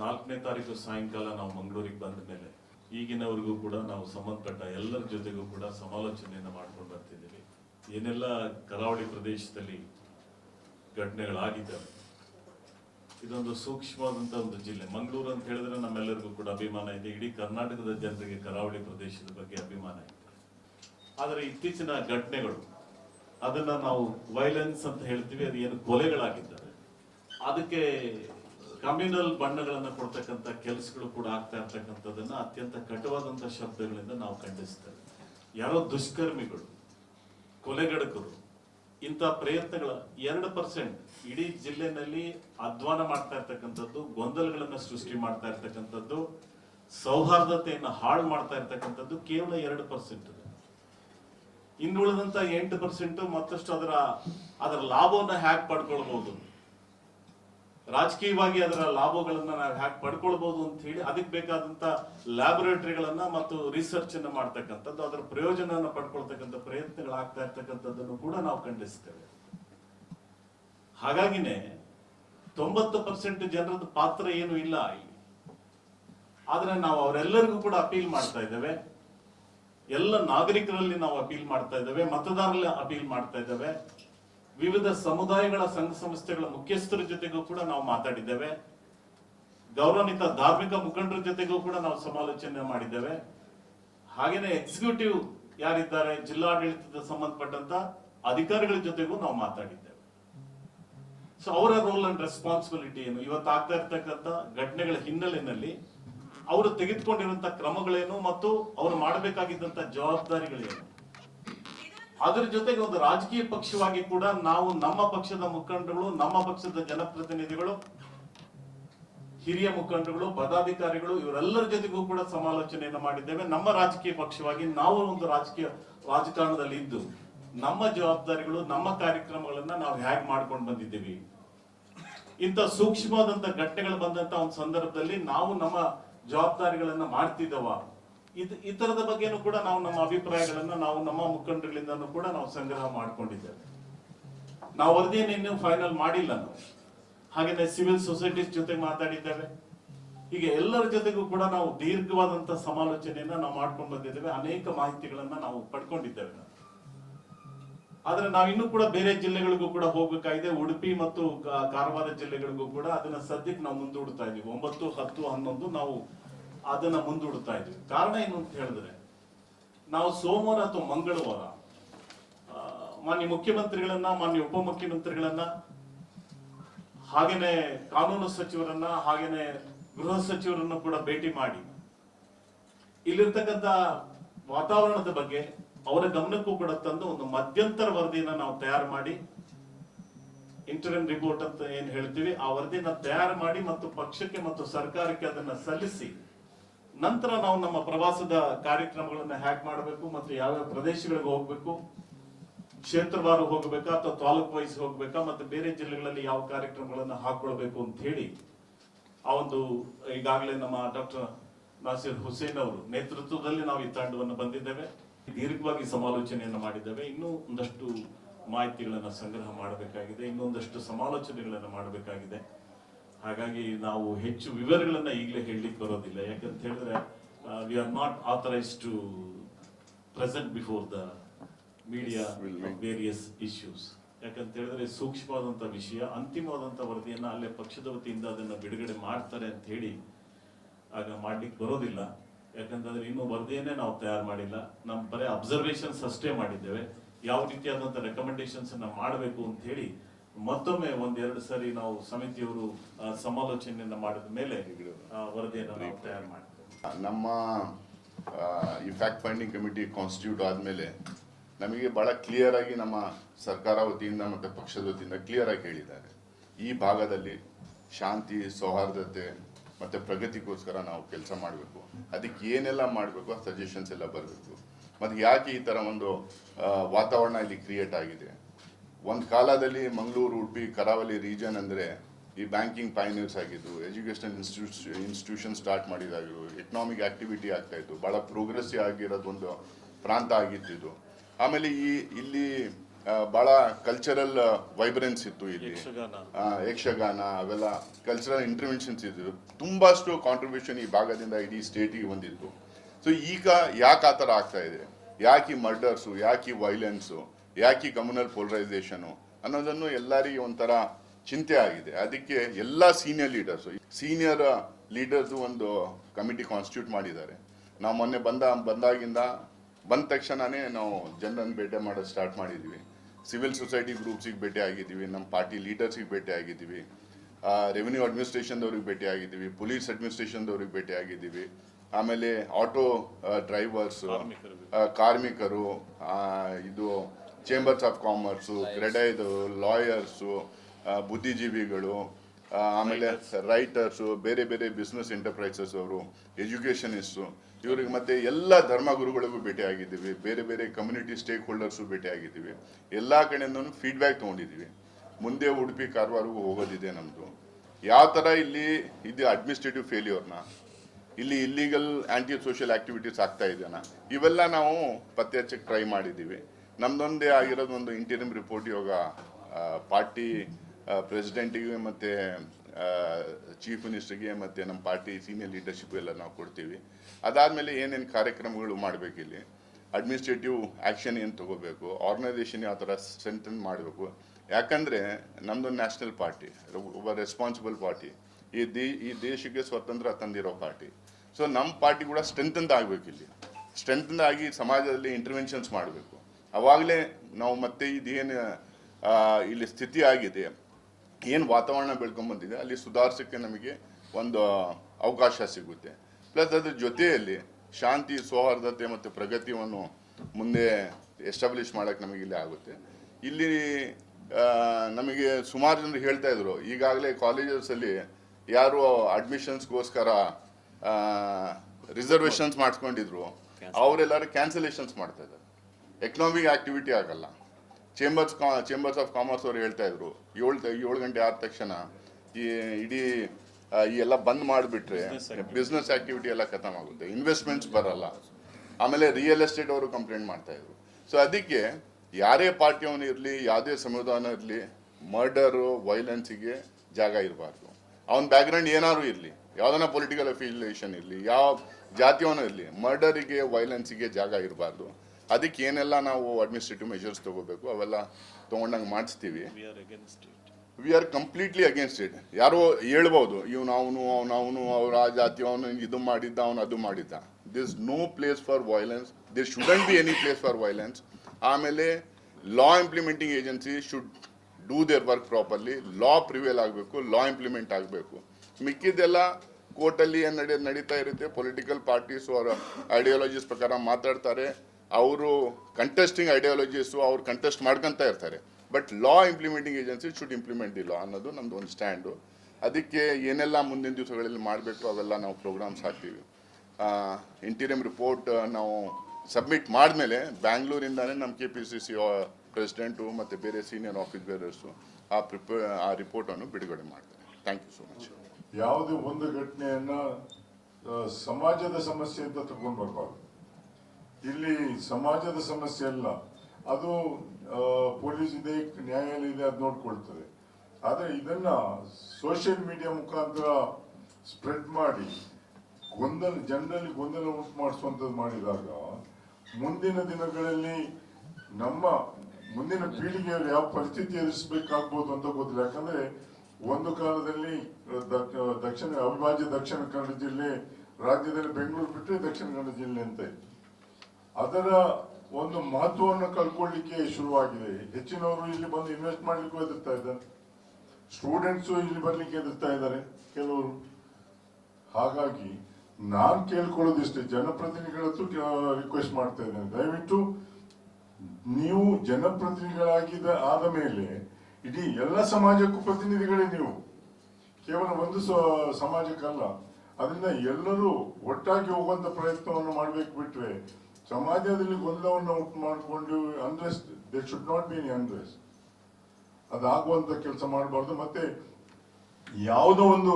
ನಾಲ್ಕನೇ ತಾರೀಕು ಸಾಯಂಕಾಲ ನಾವು ಮಂಗಳೂರಿಗೆ ಬಂದ ಮೇಲೆ ಈಗಿನವರೆಗೂ ಕೂಡ ನಾವು ಸಂಬಂಧಪಟ್ಟ ಎಲ್ಲರ ಜೊತೆಗೂ ಕೂಡ ಸಮಾಲೋಚನೆಯನ್ನು ಮಾಡ್ಕೊಂಡು ಬರ್ತಿದ್ದೀವಿ. ಏನೆಲ್ಲ ಕರಾವಳಿ ಪ್ರದೇಶದಲ್ಲಿ ಘಟನೆಗಳಾಗಿದ್ದಾವೆ? ಇದೊಂದು ಸೂಕ್ಷ್ಮವಾದಂತ ಒಂದು ಜಿಲ್ಲೆ. ಮಂಗಳೂರು ಅಂತ ಹೇಳಿದ್ರೆ ನಮ್ಮೆಲ್ಲರಿಗೂ ಕೂಡ ಅಭಿಮಾನ ಇದೆ. ಇಡೀ ಕರ್ನಾಟಕದ ಜನರಿಗೆ ಕರಾವಳಿ ಪ್ರದೇಶದ ಬಗ್ಗೆ ಅಭಿಮಾನ ಇದೆ. ಆದರೆ ಇತ್ತೀಚಿನ ಘಟನೆಗಳು, ಅದನ್ನ ನಾವು ವೈಲೆನ್ಸ್ ಅಂತ ಹೇಳ್ತೀವಿ ಅದು ಏನು ಕೊಲೆಗಳಾಗಿದ್ದಾವೆ. ಅದಕ್ಕೆ ಕಮ್ಯುನಲ್ ಬಣ್ಣಗಳನ್ನು ಕೊಡ್ತಕ್ಕಂಥ ಕೆಲಸಗಳು ಕೂಡ ಆಗ್ತಾ ಇರ್ತಕ್ಕಂಥದ್ದನ್ನ ಅತ್ಯಂತ ಕಟುವಾದಂಥ ಶಬ್ದಗಳಿಂದ ನಾವು ಖಂಡಿಸ್ತೇವೆ. ಯಾರೋ ದುಷ್ಕರ್ಮಿಗಳು, ಕೊಲೆಗಡಕರು, ಇಂಥ ಪ್ರಯತ್ನಗಳ ಎರಡು ಪರ್ಸೆಂಟ್ ಇಡೀ ಜಿಲ್ಲೆನಲ್ಲಿ ಅಧ್ವಾನ ಮಾಡ್ತಾ ಇರ್ತಕ್ಕಂಥದ್ದು, ಗೊಂದಲಗಳನ್ನು ಸೃಷ್ಟಿ ಮಾಡ್ತಾ ಇರ್ತಕ್ಕಂಥದ್ದು, ಸೌಹಾರ್ದತೆಯನ್ನು ಹಾಳು ಮಾಡ್ತಾ ಇರ್ತಕ್ಕಂಥದ್ದು ಕೇವಲ ಎರಡು ಪರ್ಸೆಂಟ್. ಇನ್ನುಳಿದಂತ ಎಂಟು ಪರ್ಸೆಂಟ್ ಮತ್ತಷ್ಟು ಅದರ ಅದರ ಲಾಭವನ್ನು ಹ್ಯಾಕ್ ಪಡ್ಕೊಳ್ಬಹುದು ರಾಜಕೀಯವಾಗಿ ಅದರ ಲಾಭಗಳನ್ನ ನಾವು ಹ್ಯಾಕ್ ಪಡ್ಕೊಳ್ಬಹುದು ಅಂತ ಹೇಳಿ ಅದಕ್ಕೆ ಬೇಕಾದಂತ ಲ್ಯಾಬೊರೇಟರಿಗಳನ್ನ ಮತ್ತು ರಿಸರ್ಚ್ ಅನ್ನ ಮಾಡ್ತಕ್ಕಂಥದ್ದು, ಅದರ ಪ್ರಯೋಜನವನ್ನ ಪಡ್ಕೊಳ್ತಕ್ಕಂಥ ಪ್ರಯತ್ನಗಳಾಗ್ತಾ ಇರ್ತಕ್ಕಂಥದ್ದನ್ನು ಕೂಡ ನಾವು ಖಂಡಿಸ್ತೇವೆ. ಹಾಗಾಗಿನೇ ತೊಂಬತ್ತು ಪರ್ಸೆಂಟ್ ಜನರದ ಪಾತ್ರ ಏನು ಇಲ್ಲ ಇಲ್ಲಿ. ಆದ್ರೆ ನಾವು ಅವರೆಲ್ಲರಿಗೂ ಕೂಡ ಅಪೀಲ್ ಮಾಡ್ತಾ ಇದ್ದೇವೆ. ಎಲ್ಲ ನಾಗರಿಕರಲ್ಲಿ ನಾವು ಅಪೀಲ್ ಮಾಡ್ತಾ ಇದ್ದೇವೆ, ಮತದಾರರಲ್ಲಿ ಅಪೀಲ್ ಮಾಡ್ತಾ ಇದ್ದೇವೆ. ವಿವಿಧ ಸಮುದಾಯಗಳ ಸಂಘ ಸಂಸ್ಥೆಗಳ ಮುಖ್ಯಸ್ಥರ ಜೊತೆಗೂ ಕೂಡ ನಾವು ಮಾತಾಡಿದ್ದೇವೆ. ಗೌರವಾನ್ವಿತ ಧಾರ್ಮಿಕ ಮುಖಂಡರ ಜೊತೆಗೂ ಕೂಡ ನಾವು ಸಮಾಲೋಚನೆ ಮಾಡಿದ್ದೇವೆ. ಹಾಗೇನೆ ಎಕ್ಸಿಕ್ಯೂಟಿವ್ ಯಾರಿದ್ದಾರೆ, ಜಿಲ್ಲಾಡಳಿತದ ಸಂಬಂಧಪಟ್ಟಂತ ಅಧಿಕಾರಿಗಳ ಜೊತೆಗೂ ನಾವು ಮಾತಾಡಿದ್ದೇವೆ. ಸೊ ಅವರ ರೋಲ್ ಅಂಡ್ ರೆಸ್ಪಾನ್ಸಿಬಿಲಿಟಿ ಏನು? ಇವತ್ತು ಆಗ್ತಾ ಇರ್ತಕ್ಕಂಥ ಘಟನೆಗಳ ಹಿನ್ನೆಲೆಯಲ್ಲಿ ಅವರು ತೆಗೆದುಕೊಂಡಿರುವಂತಹ ಕ್ರಮಗಳೇನು ಮತ್ತು ಅವರು ಮಾಡಬೇಕಾಗಿದ್ದಂತ ಜವಾಬ್ದಾರಿಗಳೇನು? ಅದರ ಜೊತೆಗೆ ಒಂದು ರಾಜಕೀಯ ಪಕ್ಷವಾಗಿ ಕೂಡ ನಾವು ನಮ್ಮ ಪಕ್ಷದ ಮುಖಂಡಗಳು ನಮ್ಮ ಪಕ್ಷದ ಜನಪ್ರತಿನಿಧಿಗಳು, ಹಿರಿಯ ಮುಖಂಡರುಗಳು, ಪದಾಧಿಕಾರಿಗಳು, ಇವರೆಲ್ಲರ ಜೊತೆಗೂ ಕೂಡ ಸಮಾಲೋಚನೆಯನ್ನು ಮಾಡಿದ್ದೇವೆ. ನಮ್ಮ ರಾಜಕೀಯ ಪಕ್ಷವಾಗಿ ನಾವು ಒಂದು ರಾಜಕೀಯ ರಾಜಕಾರಣದಲ್ಲಿ ಇದ್ದು, ನಮ್ಮ ಜವಾಬ್ದಾರಿಗಳು, ನಮ್ಮ ಕಾರ್ಯಕ್ರಮಗಳನ್ನ ನಾವು ಹೇಗೆ ಮಾಡ್ಕೊಂಡು ಬಂದಿದ್ದೀವಿ. ಇಂಥ ಸೂಕ್ಷ್ಮವಾದಂತ ಘಟನೆಗಳು ಬಂದಂತ ಒಂದು ಸಂದರ್ಭದಲ್ಲಿ ನಾವು ನಮ್ಮ ಜವಾಬ್ದಾರಿಗಳನ್ನ ಮಾಡ್ತಿದ್ದವ. ಇದು ತರದ ಬಗ್ಗೆನೂ ಕೂಡ ನಾವು ನಮ್ಮ ಅಭಿಪ್ರಾಯಗಳನ್ನ ನಾವು ನಮ್ಮ ಮುಖಂಡರಿಂದ ಕೂಡ ನಾವು ಸಂಗ್ರಹ ಮಾಡ್ಕೊಂಡಿದ್ದೇವೆ. ನಾವು ವರದಿಯನ್ನು ಇನ್ನೂ ಫೈನಲ್ ಮಾಡಿಲ್ಲ ನಾವು. ಹಾಗೆ ಸಿವಿಲ್ ಸೊಸೈಟೀಸ್ ಜೊತೆ ಮಾತಾಡಿದ್ದೇವೆ. ಹೀಗೆ ಎಲ್ಲರ ಜೊತೆಗೂ ಕೂಡ ನಾವು ದೀರ್ಘವಾದಂತ ಸಮಾಲೋಚನೆಯನ್ನ ನಾವು ಮಾಡ್ಕೊಂಡು ಬಂದಿದ್ದೇವೆ. ಅನೇಕ ಮಾಹಿತಿಗಳನ್ನ ನಾವು ಪಡ್ಕೊಂಡಿದ್ದೇವೆ ಆದ್ರೆ ನಾವು ಇನ್ನೂ ಕೂಡ ಬೇರೆ ಜಿಲ್ಲೆಗಳಿಗೂ ಕೂಡ ಹೋಗಬೇಕಾಗಿದೆ. ಉಡುಪಿ ಮತ್ತು ಕಾರವಾರ ಜಿಲ್ಲೆಗಳಿಗೂ ಕೂಡ ಅದನ್ನ ಸದ್ಯಕ್ಕೆ ನಾವು ಮುಂದೂಡ್ತಾ ಇದೀವಿ. ಒಂಬತ್ತು, ಹತ್ತು, ಹನ್ನೊಂದು ನಾವು ಅದನ್ನ ಮುಂದೂಡ್ತಾ ಇದ್ವಿ. ಕಾರಣ ಏನು ಅಂತ ಹೇಳಿದ್ರೆ, ನಾವು ಸೋಮವಾರ ಅಥವಾ ಮಂಗಳವಾರ ಮಾನ್ಯ ಮುಖ್ಯಮಂತ್ರಿಗಳನ್ನ, ಮಾನ್ಯ ಉಪಮುಖ್ಯಮಂತ್ರಿಗಳನ್ನ, ಹಾಗೇನೆ ಕಾನೂನು ಸಚಿವರನ್ನ, ಹಾಗೇನೆ ಗೃಹ ಸಚಿವರನ್ನು ಕೂಡ ಭೇಟಿ ಮಾಡಿ, ಇಲ್ಲಿರ್ತಕ್ಕಂಥ ವಾತಾವರಣದ ಬಗ್ಗೆ ಅವರ ಗಮನಕ್ಕೂ ಕೂಡ ತಂದು ಒಂದು ಮಧ್ಯಂತರ ವರದಿಯನ್ನ ನಾವು ತಯಾರು ಮಾಡಿ ಇಂಟರ್ನ್ ರಿಪೋರ್ಟ್ ಅಂತ ಏನ್ ಹೇಳ್ತೀವಿ, ಆ ವರದಿಯನ್ನ ತಯಾರು ಮಾಡಿ ಮತ್ತು ಪಕ್ಷಕ್ಕೆ ಮತ್ತು ಸರ್ಕಾರಕ್ಕೆ ಅದನ್ನ ಸಲ್ಲಿಸಿ ನಂತರ ನಾವು ನಮ್ಮ ಪ್ರವಾಸದ ಕಾರ್ಯಕ್ರಮಗಳನ್ನ ಹ್ಯಾಕ್ ಮಾಡಬೇಕು ಮತ್ತು ಯಾವ್ಯಾವ ಪ್ರದೇಶಗಳಿಗೆ ಹೋಗ್ಬೇಕು, ಕ್ಷೇತ್ರವಾರು ಹೋಗಬೇಕಾ ಅಥವಾ ತಾಲೂಕು ವೈಸ್ ಹೋಗ್ಬೇಕಾ ಮತ್ತೆ ಬೇರೆ ಜಿಲ್ಲೆಗಳಲ್ಲಿ ಯಾವ ಕಾರ್ಯಕ್ರಮಗಳನ್ನು ಹಾಕೊಳ್ಬೇಕು ಅಂತ ಹೇಳಿ ಆ ಒಂದು ಈಗಾಗಲೇ ನಮ್ಮ ಡಾಕ್ಟರ್ ನಾಸಿರ್ ಹುಸೇನ್ ಅವರು ನೇತೃತ್ವದಲ್ಲಿ ನಾವು ಈ ತಂಡವನ್ನು ಬಂದಿದ್ದೇವೆ. ದೀರ್ಘವಾಗಿ ಸಮಾಲೋಚನೆಯನ್ನು ಮಾಡಿದ್ದೇವೆ. ಇನ್ನೂ ಒಂದಷ್ಟು ಮಾಹಿತಿಗಳನ್ನು ಸಂಗ್ರಹ ಮಾಡಬೇಕಾಗಿದೆ. ಇನ್ನೊಂದಷ್ಟು ಸಮಾಲೋಚನೆಗಳನ್ನು ಮಾಡಬೇಕಾಗಿದೆ. ಹಾಗಾಗಿ ನಾವು ಹೆಚ್ಚು ವಿವರಗಳನ್ನ ಈಗಲೇ ಹೇಳಲಿಕ್ಕೆ ಬರೋದಿಲ್ಲ. ಯಾಕಂತ ಹೇಳಿದ್ರೆ we are not authorise to present before the media various issues ಯಾಕಂತ ಹೇಳಿದ್ರೆ ಸೂಕ್ಷ್ಮವಾದಂತ ವಿಷಯ ಅಂತಿಮವಾದಂಥ ವರದಿಯನ್ನು ಅಲ್ಲೇ ಪಕ್ಷದ ವತಿಯಿಂದ ಅದನ್ನ ಬಿಡುಗಡೆ ಮಾಡ್ತಾರೆ ಅಂತ ಹೇಳಿ ಆಗ ಮಾಡ್ಲಿಕ್ಕೆ ಬರೋದಿಲ್ಲ. ಯಾಕಂತಂದ್ರೆ ಇನ್ನೂ ವರದಿಯನ್ನೇ ನಾವು ತಯಾರು ಮಾಡಿಲ್ಲ. ನಮ್ ಬರೀ ಅಬ್ಸರ್ವೇಷನ್ಸ್ ಅಷ್ಟೇ ಮಾಡಿದ್ದೇವೆ. ಯಾವ ರೀತಿಯಾದಂಥ ರೆಕಮೆಂಡೇಶನ್ಸ್ ಅನ್ನ ಮಾಡಬೇಕು ಅಂತ ಹೇಳಿ ಮತ್ತೊಮ್ಮೆ ಒಂದೆರಡು ಸಾರಿ ನಾವು ಸಮಿತಿಯವರು ಸಮಾಲೋಚನೆ ಸಮಾಲೋಚನೆಯನ್ನ ಮಾಡಿದ ಮೇಲೆ ವರದಿಯನ್ನು ನಾವು ತಯಾರು ಮಾಡ್ತೇವೆ ನಮ್ಮ ಈ ಫ್ಯಾಕ್ಟ್ ಫೈಂಡಿಂಗ್ ಕಮಿಟಿ ಕಾನ್ಸ್ಟಿಟ್ಯೂಟ್ ಆದಮೇಲೆ ನಮಗೆ ಬಹಳ ಕ್ಲಿಯರ್ ಆಗಿ ನಮ್ಮ ಸರ್ಕಾರ ವತಿಯಿಂದ ಮತ್ತು ಪಕ್ಷದ ವತಿಯಿಂದ ಕ್ಲಿಯರ್ ಆಗಿ ಹೇಳಿದ್ದಾರೆ. ಈ ಭಾಗದಲ್ಲಿ ಶಾಂತಿ ಸೌಹಾರ್ದತೆ ಮತ್ತು ಪ್ರಗತಿಗೋಸ್ಕರ ನಾವು ಕೆಲಸ ಮಾಡಬೇಕು. ಅದಕ್ಕೆ ಏನೆಲ್ಲ ಮಾಡಬೇಕು ಆ ಸಜೆಷನ್ಸ್ ಎಲ್ಲ ಬರಬೇಕು. ಮತ್ತು ಯಾಕೆ ಈ ಥರ ಒಂದು ವಾತಾವರಣ ಇಲ್ಲಿ ಕ್ರಿಯೇಟ್ ಆಗಿದೆ? ಒಂದು ಕಾಲದಲ್ಲಿ ಮಂಗಳೂರು ಉಡುಪಿ ಕರಾವಳಿ ರೀಜನ್ ಅಂದರೆ ಈ ಬ್ಯಾಂಕಿಂಗ್ ಪೈನರ್ಸ್ ಆಗಿದ್ದು ಎಜುಕೇಷನ್ ಇನ್ಸ್ಟಿಟ್ಯೂಟ್ ಇನ್ಸ್ಟಿಟ್ಯೂಷನ್ ಸ್ಟಾರ್ಟ್ ಮಾಡಿದಾಗಿರು ಎಕನಾಮಿಕ್ ಆಕ್ಟಿವಿಟಿ ಆಗ್ತಾ ಇತ್ತು ಭಾಳ ಪ್ರೋಗ್ರೆಸಿವ್ ಆಗಿರೋದೊಂದು ಪ್ರಾಂತ ಆಗಿತ್ತು ಇದು ಆಮೇಲೆ ಈ ಇಲ್ಲಿ ಭಾಳ ಬಹಳ ಕಲ್ಚರಲ್ ವೈಬ್ರೆನ್ಸ್ ಇತ್ತು ಇಲ್ಲಿ. ಯಕ್ಷಗಾನ. ಅವೆಲ್ಲ ಕಲ್ಚರಲ್ ಇಂಟರ್ವೆನ್ಷನ್ಸ್ ಇದ್ದು ತುಂಬಷ್ಟು ಕಾಂಟ್ರಿಬ್ಯೂಷನ್ ಈ ಭಾಗದಿಂದ ಇಡೀ ಸ್ಟೇಟಿಗೆ ಬಂದಿತ್ತು. ಸೊ ಈಗ ಯಾಕೆ ಆ ಥರ ಆಗ್ತಾ ಇದೆ? ಯಾಕೆ ಈ ಮರ್ಡರ್ಸು ಯಾಕೆ ಈ ವೈಲೆನ್ಸು ಯಾಕೆ ಕಮ್ಯುನಲ್ ಪೋಲರೈಸೇಷನು ಅನ್ನೋದನ್ನು ಎಲ್ಲರಿಗೆ ಒಂಥರ ಚಿಂತೆ ಆಗಿದೆ. ಅದಕ್ಕೆ ಎಲ್ಲ ಸೀನಿಯರ್ ಲೀಡರ್ಸು ಸೀನಿಯರ್ ಲೀಡರ್ಸು ಒಂದು ಕಮಿಟಿ ಕಾನ್ಸ್ಟಿಟ್ಯೂಟ್ ಮಾಡಿದ್ದಾರೆ. ನಾವು ಮೊನ್ನೆ ಬಂದ ಬಂದಾಗಿಂದ ಬಂದ ತಕ್ಷಣನೇ ನಾವು ಜನರನ್ನು ಭೇಟಿ ಮಾಡೋದು ಸ್ಟಾರ್ಟ್ ಮಾಡಿದ್ದೀವಿ ಸಿವಿಲ್ ಸೊಸೈಟಿ ಗ್ರೂಪ್ಸಿಗೆ ಭೇಟಿ ಆಗಿದ್ದೀವಿ ನಮ್ಮ ಪಾರ್ಟಿ ಲೀಡರ್ಸಿಗೆ ಭೇಟಿ ಆಗಿದ್ದೀವಿ ರೆವಿನ್ಯೂ ಅಡ್ಮಿನಿಸ್ಟ್ರೇಷನ್ದವ್ರಿಗೆ ಭೇಟಿ ಆಗಿದ್ದೀವಿ ಪೊಲೀಸ್ ಅಡ್ಮಿನಿಸ್ಟ್ರೇಷನ್ದವ್ರಿಗೆ ಭೇಟಿ ಆಗಿದ್ದೀವಿ ಆಮೇಲೆ ಆಟೋ ಡ್ರೈವರ್ಸು ಕಾರ್ಮಿಕರು. ಇದು ಚೇಂಬರ್ಸ್ ಆಫ್ ಕಾಮರ್ಸು ಕ್ರೆಡೈದು ಲಾಯರ್ಸು ಬುದ್ಧಿಜೀವಿಗಳು ಆಮೇಲೆ ರೈಟರ್ಸು ಬೇರೆ ಬೇರೆ ಬಿಸ್ನೆಸ್ ಎಂಟರ್ಪ್ರೈಸಸ್ ಅವರು ಎಜುಕೇಷನಿಸ್ಟು ಇವ್ರಿಗೆ ಮತ್ತೆ ಎಲ್ಲ ಧರ್ಮಗುರುಗಳಿಗೂ ಭೇಟಿ ಆಗಿದ್ದೀವಿ ಬೇರೆ ಬೇರೆ ಕಮ್ಯುನಿಟಿ ಸ್ಟೇಕ್ ಹೋಲ್ಡರ್ಸು ಭೇಟಿ ಆಗಿದ್ದೀವಿ ಎಲ್ಲ ಕಡೆಯಿಂದನೂ ಫೀಡ್ಬ್ಯಾಕ್ ತೊಗೊಂಡಿದ್ದೀವಿ. ಮುಂದೆ ಉಡುಪಿ ಕಾರವಾರಗೂ ಹೋಗೋದಿದೆ ನಮ್ಮದು ಯಾವ ಥರ ಇಲ್ಲಿ ಇದು ಅಡ್ಮಿನಿಸ್ಟ್ರೇಟಿವ್ ಫೇಲ್ಯೂರ್ನ ಇಲ್ಲಿ ಇಲ್ಲಿಗಲ್ ಆ್ಯಂಟಿ ಸೋಷಿಯಲ್ ಆಕ್ಟಿವಿಟೀಸ್ ಆಗ್ತಾ ಇದೆಯಾ ಇವೆಲ್ಲ ನಾವು ಪತ್ತೆ ಹಚ್ಚಕ್ಕೆ ಟ್ರೈ ಮಾಡಿದ್ದೀವಿ. ನಮ್ದೊಂದೇ ಆಗಿರೋದು ಒಂದು ಇಂಟೀರಿಯಂ ರಿಪೋರ್ಟ್ ಇವಾಗ ಪಾರ್ಟಿ ಪ್ರೆಸಿಡೆಂಟಿಗೆ ಮತ್ತು ಚೀಫ್ ಮಿನಿಸ್ಟರ್ಗೆ ಮತ್ತು ನಮ್ಮ ಪಾರ್ಟಿ ಸೀನಿಯರ್ ಲೀಡರ್ಶಿಪ್ ಎಲ್ಲ ನಾವು ಕೊಡ್ತೀವಿ. ಅದಾದಮೇಲೆ ಏನೇನು ಕಾರ್ಯಕ್ರಮಗಳು ಮಾಡಬೇಕು ಇಲ್ಲಿ? ಅಡ್ಮಿನಿಸ್ಟ್ರೇಟಿವ್ ಆ್ಯಕ್ಷನ್ ಏನು ತಗೋಬೇಕು? ಆರ್ಗನೈಸೇಷನ್ ಯಾವ ಥರ ಸ್ಟ್ರೆಂಥನ್ ಮಾಡಬೇಕು? ಯಾಕಂದರೆ ನಮ್ಮದು ನ್ಯಾಷನಲ್ ಪಾರ್ಟಿ ಒಬ್ಬ ರೆಸ್ಪಾನ್ಸಿಬಲ್ ಪಾರ್ಟಿ ಈ ದೇ, ಈ ದೇಶಕ್ಕೆ ಸ್ವತಂತ್ರ ತಂದಿರೋ ಪಾರ್ಟಿ. ಸೊ ನಮ್ಮ ಪಾರ್ಟಿ ಕೂಡ ಸ್ಟ್ರೆಂಥನ್ ಆಗಬೇಕು ಇಲ್ಲಿ ಸ್ಟ್ರೆಂಥನ್ ಆಗಿ ಸಮಾಜದಲ್ಲಿ ಇಂಟರ್ವೆನ್ಷನ್ಸ್ ಮಾಡಬೇಕು. ಅವಾಗಲೇ ನಾವು ಮತ್ತೆ ಇದೇನು ಇಲ್ಲಿ ಸ್ಥಿತಿ ಆಗಿದೆ. ಏನು ವಾತಾವರಣ ಬೆಳ್ಕೊಂಬಂದಿದೆ ಅಲ್ಲಿ ಸುಧಾರಿಸೋಕ್ಕೆ ನಮಗೆ ಒಂದು ಅವಕಾಶ ಸಿಗುತ್ತೆ. ಪ್ಲಸ್ ಅದ್ರ ಜೊತೆಯಲ್ಲಿ ಶಾಂತಿ ಸೌಹಾರ್ದತೆ ಮತ್ತು ಪ್ರಗತಿಯನ್ನು ಮುಂದೆ ಎಸ್ಟಾಬ್ಲಿಷ್ ಮಾಡೋಕ್ಕೆ ನಮಗೆ ಇಲ್ಲಿ ಆಗುತ್ತೆ. ಇಲ್ಲಿ ನಮಗೆ ಸುಮಾರು ಜನರು ಹೇಳ್ತಾ ಇದ್ರು ಈಗಾಗಲೇ ಕಾಲೇಜಸಲ್ಲಿ ಯಾರು ಅಡ್ಮಿಷನ್ಸ್ಗೋಸ್ಕರ ರಿಸರ್ವೇಷನ್ಸ್ ಮಾಡಿಸ್ಕೊಂಡಿದ್ರು. ಅವರೆಲ್ಲರೂ ಕ್ಯಾನ್ಸಲೇಷನ್ಸ್ ಮಾಡ್ತಾ ಇದ್ದಾರೆ. ಎಕನಾಮಿಕ್ ಆಕ್ಟಿವಿಟಿ ಆಗಲ್ಲ. ಚೇಂಬರ್ಸ್ ಚೇಂಬರ್ಸ್ ಆಫ್ ಕಾಮರ್ಸ್ ಅವರು ಹೇಳ್ತಾ ಇದ್ರು. ಏಳು ಏಳು ಗಂಟೆ ಆದ ತಕ್ಷಣ ಈ ಇಡೀ ಈ ಎಲ್ಲ ಬಂದ್ ಮಾಡಿಬಿಟ್ರೆ ಬಿಸ್ನೆಸ್ ಆಕ್ಟಿವಿಟಿ ಎಲ್ಲ ಖತಮ್ ಆಗುತ್ತೆ. ಇನ್ವೆಸ್ಟ್ಮೆಂಟ್ಸ್ ಬರಲ್ಲ. ಆಮೇಲೆ ರಿಯಲ್ ಎಸ್ಟೇಟ್ ಅವರು ಕಂಪ್ಲೇಂಟ್ ಮಾಡ್ತಾ ಇದ್ರು. ಸೊ ಅದಕ್ಕೆ ಯಾರೇ ಪಾರ್ಟಿಯವನು ಇರಲಿ ಯಾವುದೇ ಸಂವಿಧಾನ ಇರಲಿ ಮರ್ಡರು ವೈಲೆನ್ಸಿಗೆ ಜಾಗ ಇರಬಾರ್ದು. ಅವನ ಬ್ಯಾಕ್ಗ್ರೌಂಡ್ ಏನಾದ್ರು ಇರಲಿ ಯಾವ್ದನ್ನ ಪೊಲಿಟಿಕಲ್ ಅಫಿಲಿಯೇಷನ್ ಇರಲಿ ಯಾವ ಜಾತಿಯವನು ಇರಲಿ ಮರ್ಡರಿಗೆ ವೈಲೆನ್ಸಿಗೆ ಜಾಗ ಇರಬಾರ್ದು. ಅದಕ್ಕೆ ಏನೆಲ್ಲ ನಾವು ಅಡ್ಮಿನಿಸ್ಟ್ರೇಟಿವ್ ಮೆಷರ್ಸ್ ತಗೋಬೇಕು ಅವೆಲ್ಲ ತೊಗೊಂಡಂಗೆ ಮಾಡಿಸ್ತೀವಿ. We are completely against it ಯಾರೋ ಹೇಳ್ಬೋದು ಇವನು ಅವನು ಅವನು ಅವನು ಅವ್ರ ಆ ಜಾತಿ ಅವನು ಇದು ಮಾಡಿದ್ದ ಅವನು ಅದು ಮಾಡಿದ್ದ. This no place for violence this shouldn't be any place for violence ಆಮೇಲೆ law implementing agency should do their work properly law prevail ಆಗಬೇಕು ಲಾ ಇಂಪ್ಲಿಮೆಂಟ್ ಆಗಬೇಕು. ಮಿಕ್ಕಿದ್ದೆಲ್ಲ ಕೋರ್ಟಲ್ಲಿ ಏನು ನಡೆ ನಡೀತಾ ಇರುತ್ತೆ. ಪೊಲಿಟಿಕಲ್ ಪಾರ್ಟೀಸ್ ಅವರ ಐಡಿಯಾಲಜೀಸ್ ಪ್ರಕಾರ ಮಾತಾಡ್ತಾರೆ. ಅವರು ಕಂಟೆಸ್ಟಿಂಗ್ ಐಡಿಯಾಲಜೀಸು ಅವ್ರು ಕಂಟೆಸ್ಟ್ ಮಾಡ್ಕೊಂತ ಇರ್ತಾರೆ. But law implementing agency should implement the law ಅನ್ನೋದು ನಮ್ದು ಒಂದು ಸ್ಟ್ಯಾಂಡು ಅದಕ್ಕೆ ಏನೆಲ್ಲ ಮುಂದಿನ ದಿವಸಗಳಲ್ಲಿ ಮಾಡಬೇಕು ಅವೆಲ್ಲ ನಾವು ಪ್ರೋಗ್ರಾಮ್ಸ್ ಹಾಕ್ತೀವಿ. ಇಂಟೀರಿಯಂ ರಿಪೋರ್ಟ್ ನಾವು ಸಬ್ಮಿಟ್ ಮಾಡಿದ್ಮೇಲೆ ಬ್ಯಾಂಗ್ಳೂರಿಂದಾನೇ ನಮ್ಮ K P C C president ಮತ್ತು ಬೇರೆ ಸೀನಿಯರ್ ಆಫೀಸ್ ಬೇರರ್ಸು ಆ ಪ್ರಿಪೇ ಆ ರಿಪೋರ್ಟನ್ನು ಬಿಡುಗಡೆ ಮಾಡ್ತಾರೆ. ಥ್ಯಾಂಕ್ ಯು ಸೋ ಮಚ್ ಯಾವುದೇ ಒಂದು ಘಟನೆಯನ್ನು ಸಮಾಜದ ಸಮಸ್ಯೆ ಅಂತ ತಗೊಂಡ್ ಬರಬಾರ್ದು. ಇಲ್ಲಿ ಸಮಾಜದ ಸಮಸ್ಯೆ ಅಲ್ಲ. ಅದು ಪೊಲೀಸ್ ಇದೆ, ನ್ಯಾಯಾಲಯ ಇದೆ, ಅದು ನೋಡ್ಕೊಳ್ತದೆ. ಆದರೆ ಇದನ್ನ ಸೋಷಿಯಲ್ ಮೀಡಿಯಾ ಮುಖಾಂತರ ಸ್ಪ್ರೆಡ್ ಮಾಡಿ, ಗೊಂದಲ, ಜನರಲ್ಲಿ ಗೊಂದಲ ಉಂಟು ಮಾಡಿಸುವಂಥದ್ದು ಮಾಡಿದಾಗ, ಮುಂದಿನ ದಿನಗಳಲ್ಲಿ ನಮ್ಮ, ಮುಂದಿನ ಪೀಳಿಗೆಯಲ್ಲಿ ಯಾವ ಪರಿಸ್ಥಿತಿ ಎದುರಿಸಬೇಕಾಗ್ಬೋದು ಅಂತ ಗೊತ್ತಿಲ್ಲ. ಯಾಕಂದ್ರೆ ಒಂದು ಕಾಲದಲ್ಲಿ ದಕ್ಷಿಣ, ಅವಿಭಾಜ್ಯ ದಕ್ಷಿಣ ಕನ್ನಡ ಜಿಲ್ಲೆ ರಾಜ್ಯದಲ್ಲಿ ಬೆಂಗಳೂರು ಬಿಟ್ಟರೆ ದಕ್ಷಿಣ ಕನ್ನಡ ಜಿಲ್ಲೆ ಅಂತ ಇತ್ತು. ಅದರ ಒಂದು ಮಹತ್ವವನ್ನು ಕಳ್ಕೊಳ್ಳಿಕ್ಕೆ ಶುರುವಾಗಿದೆ. ಹೆಚ್ಚಿನವರು ಇಲ್ಲಿ ಬಂದು ಇನ್ವೆಸ್ಟ್ ಮಾಡ್ಲಿಕ್ಕೂ ಎದುರ್ತಾ ಇದ್ದಾರೆ. ಸ್ಟೂಡೆಂಟ್ಸು ಇಲ್ಲಿ ಬರ್ಲಿಕ್ಕೆ ಎದುರ್ತಾ ಇದ್ದಾರೆ, ಕೆಲವರು. ಹಾಗಾಗಿ ನಾನ್ ಕೇಳ್ಕೊಳ್ಳೋದಿಷ್ಟೇ ಜನಪ್ರತಿನಿಧಿಗಳ ರಿಕ್ವೆಸ್ಟ್ ಮಾಡ್ತಾ ಇದ್ದೇನೆ ದಯವಿಟ್ಟು ನೀವು ಜನಪ್ರತಿನಿಧಿಗಳಾಗಿದ್ದ ಆದ ಮೇಲೆ ಇಡೀ ಎಲ್ಲ ಸಮಾಜಕ್ಕೂ ಪ್ರತಿನಿಧಿಗಳೇ ನೀವು. ಕೇವಲ ಒಂದು ಸಮಾಜಕ್ಕಲ್ಲ. ಅದರಿಂದ ಎಲ್ಲರೂ ಒಟ್ಟಾಗಿ ಹೋಗುವಂತ ಪ್ರಯತ್ನವನ್ನು ಮಾಡಬೇಕು ಬಿಟ್ರೆ ಸಮಾಜದಲ್ಲಿ ಗೊಂದಲವನ್ನು ಉಂಟು ಮಾಡಿಕೊಂಡು unrest they should not be unrest ಅದಾಗುವಂತ ಕೆಲಸ ಮಾಡಬಾರ್ದು. ಮತ್ತೆ ಯಾವುದೋ ಒಂದು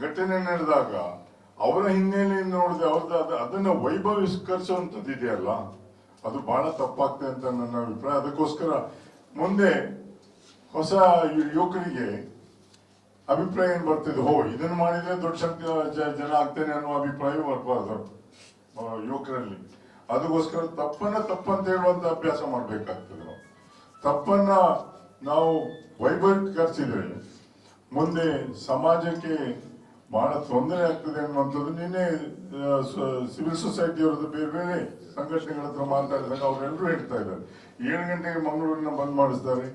ಘಟನೆ ನಡೆದಾಗ ಅವರ ಹಿನ್ನೆಲೆಯನ್ನು ನೋಡಿದ್ರೆ ಅವ್ರದ್ದು ಅದನ್ನು ವೈಭವೀಕರಿಸುವಂಥದ್ದು ಇದೆಯಲ್ಲ ಅದು ಬಹಳ ತಪ್ಪಾಗ್ತದೆ ಅಂತ ನನ್ನ ಅಭಿಪ್ರಾಯ. ಅದಕ್ಕೋಸ್ಕರ ಮುಂದೆ ಹೊಸ ಯುವಕರಿಗೆ ಅಭಿಪ್ರಾಯ ಏನ್ ಬರ್ತಿದೆ? ಹೋ, ಇದನ್ನು ಮಾಡಿದ್ರೆ ದೊಡ್ಡ ಶಕ್ತಿ ಜನ ಆಗ್ತೇನೆ ಅನ್ನೋ ಅಭಿಪ್ರಾಯ ಬರಬಾರ್ದು ಯುವಕರಲ್ಲಿ. ಅದಕ್ಕೋಸ್ಕರ ತಪ್ಪನ್ನ ತಪ್ಪಂತ ಹೇಳುವಂತ ಅಭ್ಯಾಸ ಮಾಡ್ಬೇಕಾಗ್ತದೆ ನಾವು. ತಪ್ಪನ್ನ ನಾವು ವೈಭವೀಕರಿಸಿದ್ರೆ ಮುಂದೆ ಸಮಾಜಕ್ಕೆ ಬಹಳ ತೊಂದರೆ ಆಗ್ತದೆ ಅನ್ನುವಂಥದ್ದು ನಿನ್ನೆ ಸಿವಿಲ್ ಸೊಸೈಟಿಯವರದ್ದು ಬೇರೆ ಬೇರೆ ಸಂಘಟನೆಗಳ ಹತ್ರ ಮಾತಾಡಿದಾಗ ಅವರೆಲ್ಲರೂ ಹೇಳ್ತಾ ಇದ್ದಾರೆ. ಏಳು ಗಂಟೆಗೆ ಮಂಗಳೂರಿನ ಬಂದ್ ಮಾಡಿಸ್ತಾರೆ.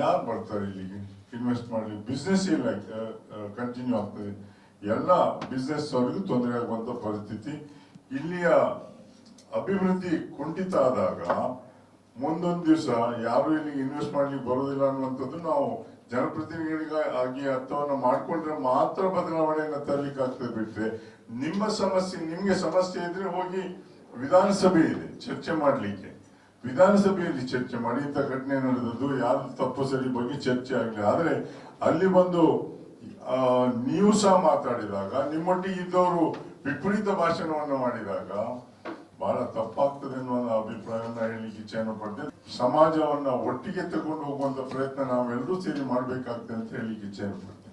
ಯಾರು ಬರ್ತಾರೆ ಇಲ್ಲಿಗೆ? ಇನ್ವೆಸ್ಟ್ ಮಾಡಲಿ ಬಿಸ್ನೆಸ್ ಇಲ್ಲ ಕಂಟಿನ್ಯೂ ಆಗ್ತದೆ. ಎಲ್ಲ ಬಿಸ್ನೆಸ್ ಅವರಿಗೂ ತೊಂದರೆ ಆಗುವಂಥ ಪರಿಸ್ಥಿತಿ. ಇಲ್ಲಿಯ ಅಭಿವೃದ್ಧಿ ಕುಂಠಿತ ಆದಾಗ ಮುಂದೊಂದು ದಿವಸ ಯಾರು ಇಲ್ಲಿ ಇನ್ವೆಸ್ಟ್ ಮಾಡ್ಲಿಕ್ಕೆ ಬರೋದಿಲ್ಲ ಅನ್ನುವಂಥದ್ದು ನಾವು ಜನಪ್ರತಿನಿಧಿಗಳಿಗಾಗಿ ಅರ್ಥವನ್ನು ಮಾಡಿಕೊಂಡ್ರೆ ಮಾತ್ರ ಬದಲಾವಣೆಯನ್ನು ತರಲಿಕ್ಕೆ ಆಗ್ತದೆ ಬಿಟ್ಟರೆ ನಿಮ್ಮ ಸಮಸ್ಯೆ, ನಿಮಗೆ ಸಮಸ್ಯೆ ಇದ್ರೆ ಹೋಗಿ ವಿಧಾನಸಭೆ ಇದೆ ಚರ್ಚೆ ಮಾಡಲಿಕ್ಕೆ. ವಿಧಾನಸಭೆಯಲ್ಲಿ ಚರ್ಚೆ ಮಾಡಿ ಇಂಥ ಘಟನೆ ನಡೆದದ್ದು ಯಾರು ತಪ್ಪು ಸರಿ ಬಗ್ಗೆ ಚರ್ಚೆ ಆಗಲಿ. ಆದರೆ ಅಲ್ಲಿ ಬಂದು ನೀವು ಸಹ ಮಾತಾಡಿದಾಗ, ನಿಮ್ಮೊಟ್ಟಿಗೆ ಇದ್ದವರು ವಿಪರೀತ ಭಾಷಣವನ್ನು ಮಾಡಿದಾಗ ಬಹಳ ತಪ್ಪಾಗ್ತದೆ ಅನ್ನೋ ಅಭಿಪ್ರಾಯವನ್ನ ಹೇಳಲಿಕ್ಕೆ ಇಚ್ಛೆಯನ್ನು ಪಡ್ತೇನೆ. ಸಮಾಜವನ್ನ ಒಟ್ಟಿಗೆ ತಗೊಂಡು ಹೋಗುವಂತ ಪ್ರಯತ್ನ ನಾವೆಲ್ಲರೂ ಸೇರಿ ಮಾಡ್ಬೇಕಾಗ್ತದೆ ಅಂತ ಹೇಳಲಿಕ್ಕೆ ಇಚ್ಛೆಯನ್ನು ಪಡ್ತೇನೆ.